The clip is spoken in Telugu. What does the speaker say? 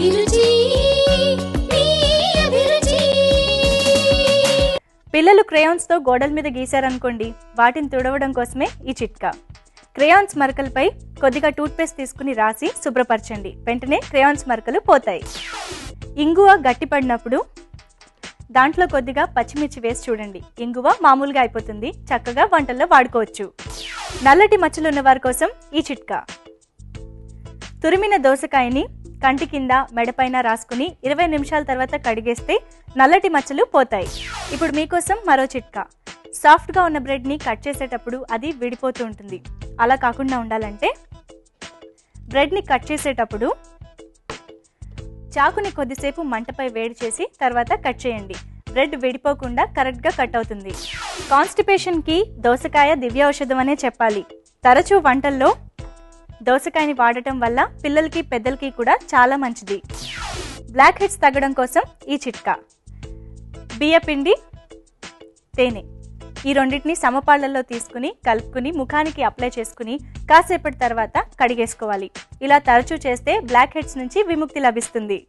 అభిరుచి పిల్లలు క్రేయాన్స్తో గోడల మీద గీశారనుకోండి వాటిని తుడవడం కోసమే ఈ చిట్కా. క్రేయాన్స్ మరకలపై కొద్దిగా టూత్పేస్ట్ తీసుకుని రాసి శుభ్రపరచండి. వెంటనే క్రేయాన్స్ మరకలు పోతాయి. ఇంగువ గట్టిపడినప్పుడు దాంట్లో కొద్దిగా పచ్చిమిర్చి వేసి చూడండి. ఇంగువ మామూలుగా అయిపోతుంది. చక్కగా వంటల్లో వాడుకోవచ్చు. నల్లటి మచ్చలు ఉన్న వారి కోసం ఈ చిట్కా. తురిమిన దోసకాయని కంటి కింద మెడపైన రాసుకుని ఇరవై నిమిషాల తర్వాత కడిగేస్తే నల్లటి మచ్చలు పోతాయి. ఇప్పుడు మీకోసం మరో చిట్కా. సాఫ్ట్గా ఉన్న బ్రెడ్ని కట్ చేసేటప్పుడు అది విడిపోతూ ఉంటుంది. అలా కాకుండా ఉండాలంటే బ్రెడ్ని కట్ చేసేటప్పుడు చాకుని కొద్దిసేపు మంటపై వేడి చేసి తర్వాత కట్ చేయండి. బ్రెడ్ విడిపోకుండా కరెక్ట్గా కట్ అవుతుంది. కాన్స్టిపేషన్కి దోసకాయ దివ్య ఔషధం అనే చెప్పాలి. తరచూ వంటల్లో దోసకాయని వాడటం వల్ల పిల్లలకి పెద్దలకి కూడా చాలా మంచిది. బ్లాక్ హెడ్స్ తగ్గడం కోసం ఈ చిట్కా. బియ్యపిండి తేనె. ఈ రెండింటిని సమపాళ్ళలో తీసుకుని కలుపుకుని ముఖానికి అప్లై చేసుకుని కాసేపటి తర్వాత కడిగేసుకోవాలి. ఇలా తరచూ చేస్తే బ్లాక్ హెడ్స్ నుంచి విముక్తి లభిస్తుంది.